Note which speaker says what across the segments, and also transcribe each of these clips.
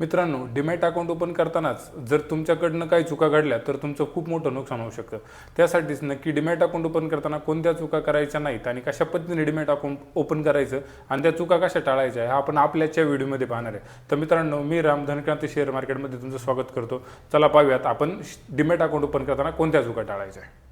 Speaker 1: मित्रांनो demat account open करतानाच जर तुमच्याकडनं काही चुका घडल्या तर तुमचं खूप मोठं नुकसान होऊ शकतं. त्यासाठीच नक्की डिमॅट अकाउंट ओपन करताना कोणत्या चुका करायच्या नाहीत आणि कशा पद्धतीने डिमॅट अकाउंट ओपन करायचं आणि त्या चुका कशा टाळायच्या ह्या आपण आपल्याच्या व्हिडिओमध्ये पाहणार आहे. तर मित्रांनो मी राम धनक्रांती शेअर मार्केटमध्ये तुमचं स्वागत करतो. चला पाहूयात आपण डिमॅट अकाउंट ओपन करताना कोणत्या चुका टाळायच्या आहे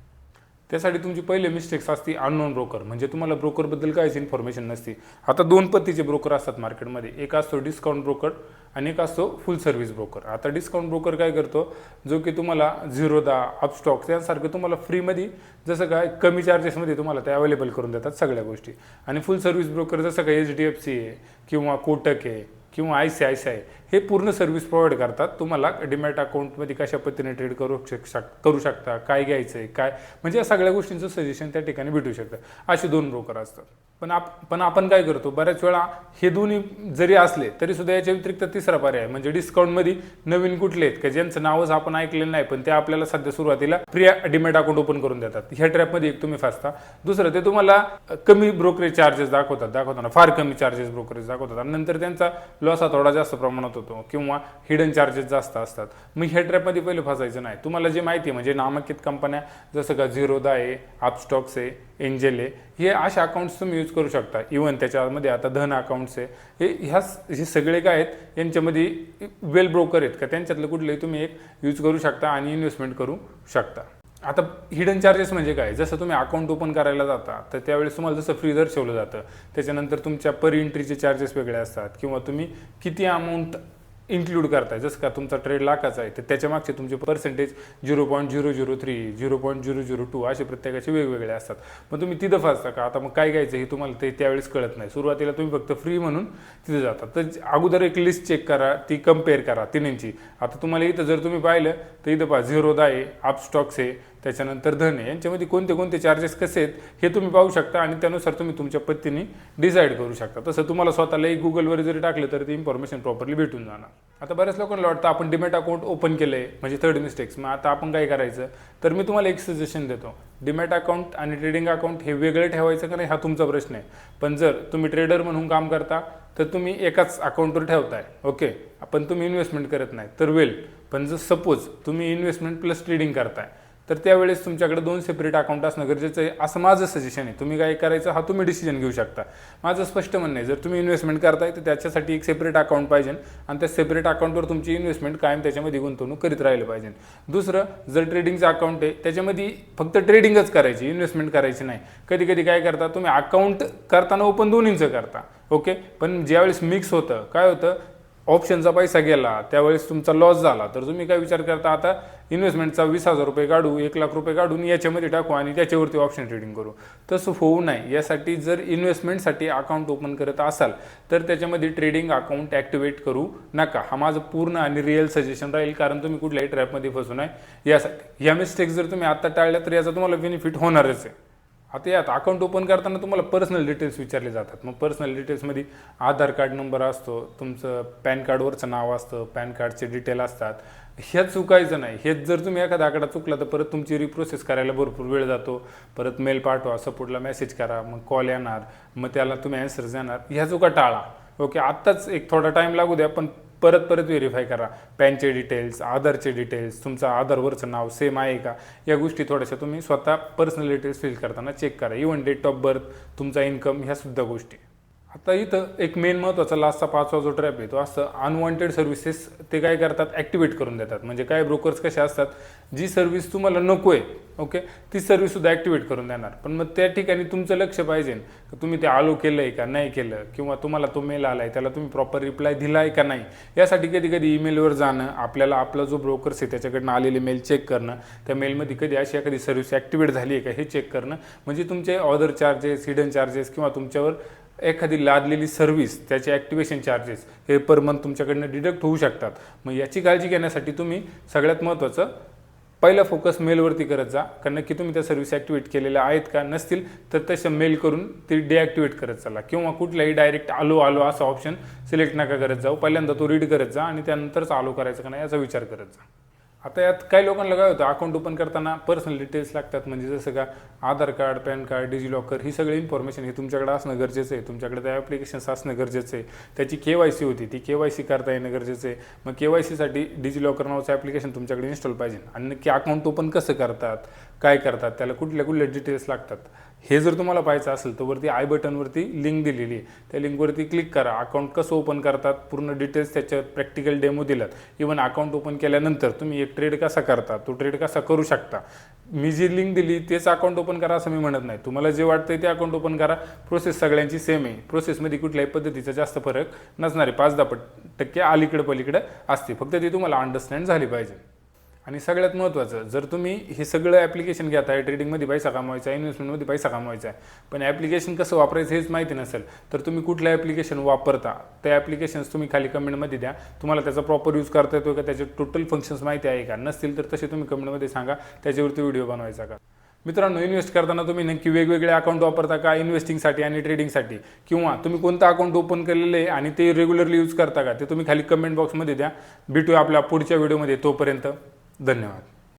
Speaker 1: त्यासाठी तुमची पहिले मिस्टेक्स असती अननोन ब्रोकर म्हणजे तुम्हाला ब्रोकरबद्दल काहीच इन्फॉर्मेशन नसते. आता दोन पद्धतीचे ब्रोकर असतात मार्केटमध्ये एक असतो डिस्काउंट ब्रोकर आणि एक असतो फुल सर्व्हिस ब्रोकर आता डिस्काउंट ब्रोकर काय करतो? जो की तुम्हाला झिरोदा अपस्टॉक त्यासारखं तुम्हाला फ्रीमध्ये जसं काय कमी चार्जेसमध्ये तुम्हाला ते अवेलेबल करून देतात सगळ्या गोष्टी. आणि फुल सर्व्हिस ब्रोकर जसं काय एच डी एफ सी आहे किंवा कोटक आहे किंवा I C I C I हे पूर्ण सर्व्हिस प्रोव्हाइड करतात. तुम्हाला डिमॅट अकाउंटमध्ये कशा पद्धतीने ट्रेड करू शक करू शकता काय घ्यायचं आहे काय? म्हणजे या सगळ्या गोष्टींचं सजेशन त्या ठिकाणी भेटू शकतं. असे दोन ब्रोकर असतात. पण आप पण आपण काय करतो बऱ्याच वेळा हे दोन्ही जरी असले तरी सुद्धा याच्या व्यतिरिक्त तिसरा पर्याय म्हणजे डिस्काउंटमध्ये नवीन कुठले आहेत का ज्यांचं नावच आपण ऐकलेलं नाही पण ते आपल्याला सध्या सुरुवातीला फ्री डिमॅट अकाउंट ओपन करून देतात. ह्या ट्रॅपमध्ये एक तुम्ही फसता. दुसरं ते तुम्हाला कमी ब्रोकरेज चार्जेस दाखवतात. दाखवताना फार कमी चार्जेस ब्रोकरेज दाखवतात. आणि नंतर त्यांचा लॉस हा थोडा जास्त प्रमाणात होतो. किंवा हिडन चार्जेस जास्त असतात. मग ह्या ट्रॅपमध्ये पहिले फसायचं नाही. तुम्हाला जे माहिती आहे म्हणजे नामांकित कंपन्या जसं का झिरोदा आहे आपस्टॉक्स आहे एंजेल आहे हे अशा अकाउंट्स तुम्ही यूज करू शकता. इवन त्याच्यामध्ये आता धन अकाउंट्स आहे. हे ह्या हे सगळे काय आहेत यांच्यामध्ये वेल ब्रोकर आहेत का त्यांच्यातलं कुठलंही तुम्ही एक यूज करू शकता आणि इन्व्हेस्टमेंट करू शकता. आता हिडन चार्जेस म्हणजे काय? जसं तुम्ही अकाउंट ओपन करायला जाता तर त्यावेळेस तुम्हाला जसं फ्री दर्शवलं जातं त्याच्यानंतर तुमच्या पर एंट्रीचे चार्जेस वेगळे असतात किंवा तुम्ही किती अमाऊंट इन्क्लूड करताय? जसं का तुमचा ट्रेड लाखाचा आहे तर त्याच्या मागचे तुमचे percentage zero point zero zero three zero point zero zero two असे प्रत्येकाचे वेगवेगळे असतात. मग तुम्ही तिथं फसता का? आता मग काय घ्यायचं हे तुम्हाला ते त्यावेळेस कळत नाही. सुरुवातीला तुम्ही फक्त फ्री म्हणून तिथे जाता. तर अगोदर एक लिस्ट चेक करा ती कंपेअर करा तिन्हींची. आता तुम्हाला इथं जर तुम्ही पाहिलं तर इथं पहा झिरोदा आहे आपस्टॉक्स आहे त्याच्यानंतर धन आहे. यांच्यामध्ये कोणते कोणते चार्जेस कसे आहेत हे तुम्ही पाहू शकता आणि त्यानुसार तुम्ही तुमच्या पद्धतीने डिसाईड करू शकता. तसं तुम्हाला स्वतःलाही गुगलवर जरी टाकलं तर ते इन्फॉर्मेशन प्रॉपरली भेटून जाणार. आता बऱ्याच लोकांना वाटतं आपण डिमॅट अकाउंट ओपन केलं आहे म्हणजे थर्ड मिस्टेक्स मग आता आपण काय करायचं? तर मी तुम्हाला एक सजेशन देतो. डिमॅट अकाउंट आणि ट्रेडिंग अकाउंट हे वेगळं ठेवायचं का नाही हा तुमचा प्रश्न आहे. पण जर तुम्ही ट्रेडर म्हणून काम करता तर तुम्ही एकाच अकाउंटवर ठेवताय. ओके? पण तुम्ही इन्व्हेस्टमेंट करत नाही. तर वेल. पण जर सपोज तुम्ही इन्व्हेस्टमेंट प्लस ट्रेडिंग करताय. तर त्यावेळेस तुमच्याकडे दोन सेपरेट अकाउंट असणं गरजेचं आहे असं माझं सजेशन आहे. तुम्ही काय करायचं हा तुम्ही डिसिजन घेऊ शकता. माझं स्पष्ट म्हणणं आहे जर तुम्ही इन्व्हेस्टमेंट करताय तर त्याच्यासाठी एक सेपरेट अकाउंट पाहिजे आणि त्या सेपरेट अकाउंटवर तुमची इन्व्हेस्टमेंट कायम त्याच्यामध्ये गुंतवणूक करीत राहिलं पाहिजे. दुसरं जर ट्रेडिंगचं अकाउंट आहे त्याच्यामध्ये फक्त ट्रेडिंगच करायची इन्व्हेस्टमेंट करायची नाही. कधी कधी काय करता तुम्ही अकाउंट करताना ओपन दोन्हींचं करता. ओके पण ज्यावेळेस मिक्स होतं काय होतं ऑप्शनचा पैसा गेला त्यावेळेस तुमचा लॉस झाला. तर तुम्ही काय विचार करता आता इन्व्हेस्टमेंटचा वीस हजार रुपये काढू एक लाख रुपये काढून याच्यामध्ये टाकू आणि त्याच्यावरती ऑप्शन ट्रेडिंग करू. तसं होऊ नये. यासाठी जर इन्व्हेस्टमेंटसाठी अकाउंट ओपन करत असाल तर त्याच्यामध्ये ट्रेडिंग अकाउंट ॲक्टिवेट करू नका. हा माझं पूर्ण आणि रिअल सजेशन राहील कारण तुम्ही कुठल्याही ट्रॅपमध्ये फसू नये. यासाठी या मिस्टेक्स जर तुम्ही आत्ता टाळल्या तर याचा तुम्हाला बेनिफिट होणारच आहे. आता यात अकाउंट ओपन करताना तुम्हाला पर्सनल डिटेल्स विचारले जातात. मग पर्सनल डिटेल्समध्ये आधार कार्ड नंबर असतो तुमचं पॅन कार्डवरचं नाव असतं पॅन कार्डचे डिटेल असतात. ह्या चुकायचं नाही. हेच जर तुम्ही एखादा आकडा चुकला तर परत तुमची रिप्रोसेस करायला भरपूर वेळ जातो. परत मेल पाठवा सपोर्टला मेसेज करा मग कॉल येणार मग त्याला तुम्ही ॲन्सर्स देणार. ह्या चुका टाळा. ओके आत्ताच एक थोडा टाईम लागू द्या पण परत परत व्हेरीफाय करा. पॅनचे डिटेल्स आधारचे डिटेल्स तुमचं आधारवरचं नाव सेम आहे का? या गोष्टी थोड्याशा तुम्ही स्वतः पर्सनल डिटेल्स फिल करताना चेक करा. इवन डेट ऑफ बर्थ तुमचा इन्कम ह्या सुद्धा गोष्टी. आता इथं एक मेन महत्त्वाचा लास्टचा पाचवा जो ट्रॅप आहे तो असं अनवॉन्टेड सर्व्हिसेस ते काय करतात? ॲक्टिवेट करून देतात. म्हणजे काय ब्रोकर्स कसे असतात? जी सर्व्हिस तुम्हाला नको आहे ओके ती सर्व्हिससुद्धा ॲक्टिवेट करून देणार. पण मग त्या ठिकाणी तुमचं लक्ष पाहिजे तुम्ही ते आलो केलं आहे का नाही केलं? किंवा तुम्हाला तो मेल आला आहे त्याला तुम्ही प्रॉपर रिप्लाय दिला आहे का नाही? यासाठी कधी कधी ईमेलवर जाणं आपल्याला आपला जो ब्रोकर्स आहे त्याच्याकडनं आलेले मेल चेक करणं त्या मेलमध्ये कधी अशी एखादी सर्व्हिस ॲक्टिवेट झाली आहे का हे चेक करणं म्हणजे तुमचे ऑदर चार्जेस हिडन चार्जेस किंवा तुमच्यावर एखादी लादलेली सर्व्हिस त्याचे ॲक्टिवेशन चार्जेस हे पर मंथ तुमच्याकडनं डिडक्ट होऊ शकतात. मग याची काळजी घेण्यासाठी तुम्ही सगळ्यात महत्त्वाचं पहिला फोकस मेलवरती करत जा. कारण की तुम्ही त्या सर्व्हिस ॲक्टिवेट केलेल्या आहेत का नसतील तर तसं मेल करून ती डिॲक्टिवेट करत चाला. किंवा कुठल्याही डायरेक्ट आलो आलो असा ऑप्शन सिलेक्ट नका करत जाऊ. पहिल्यांदा तो रीड करत जा आणि त्यानंतरच आलो करायचं का नाही याचा विचार करत जा. आता यात काही लोकांना काय होतं अकाउंट ओपन करताना पर्सनल डिटेल्स लागतात. म्हणजे जसं का Aadhaar card PAN card DigiLocker ही सगळी इन्फॉर्मेशन हे तुमच्याकडे असणं गरजेचं आहे. तुमच्याकडे त्या ॲप्लिकेशन्स असणं गरजेचं आहे. त्याची के वाय सी होती ती के वाय सी करता येणं गरजेचं आहे. मग के वाय सीसाठी डिजिलॉकर नावाचं ॲप्लिकेशन तुमच्याकडे इन्स्टॉल पाहिजे. आणि नक्की अकाउंट ओपन कसं करतात? काय करतात त्याला कुठल्या कुठल्या डिटेल्स लागतात. हे जर तुम्हाला पाहायचं असेल तर वरती आय बटनवरती लिंक दिलेली आहे. त्या लिंकवरती क्लिक करा. अकाउंट कसं ओपन करतात पूर्ण डिटेल्स त्याच्यात प्रॅक्टिकल डेमो दिलात इवन अकाउंट ओपन केल्यानंतर तुम्ही एक ट्रेड कसा करता तो ट्रेड कसा करू शकता. मी जी लिंक दिली तेच अकाउंट ओपन करा असं मी म्हणत नाही. तुम्हाला जे वाटतंय ते अकाउंट ओपन करा. प्रोसेस सगळ्यांची सेम आहे. प्रोसेसमध्ये कुठल्याही पद्धतीचा जास्त फरक नसणार आहे. पाच दहा पट- टक्के अलीकडे पलीकडे असते. फक्त ती तुम्हाला अंडरस्टँड झाली पाहिजे. आणि सगळ्यात महत्त्वाचं जर तुम्ही हे सगळं ॲप्लिकेशन घेत आहे ट्रेडिंगमध्ये पैसा कमवायचा आहे इन्व्हेस्टमेंटमध्ये पैसा कमवायचा आहे पण ॲप्लिकेशन कसं वापरायचं हेच माहिती नसेल तर तुम्ही कुठलं ॲप्लिकेशन वापरता त्या ॲप्लिकेशन्स तुम्ही खाली कमेंटमध्ये द्या. तुम्हाला त्याचा प्रॉपर यूज करता येतो का त्याचे टोटल फंक्शन्स माहिती आहे का? नसतील तर तसे तुम्ही कमेंटमध्ये सांगा त्याच्यावरती व्हिडिओ बनवायचा का? मित्रांनो इन्व्हेस्ट करताना तुम्ही नक्की वेगवेगळे अकाउंट वापरता का इन्व्हेस्टिंगसाठी आणि ट्रेडिंगसाठी किंवा तुम्ही कोणतं अकाउंट ओपन केलेलं आहे आणि ते रेग्युलरली यूज करता का? ते तुम्ही खाली कमेंट बॉक्समध्ये द्या. भेटूया आपल्या पुढच्या व्हिडिओमध्ये तोपर्यंत. धन्यवाद.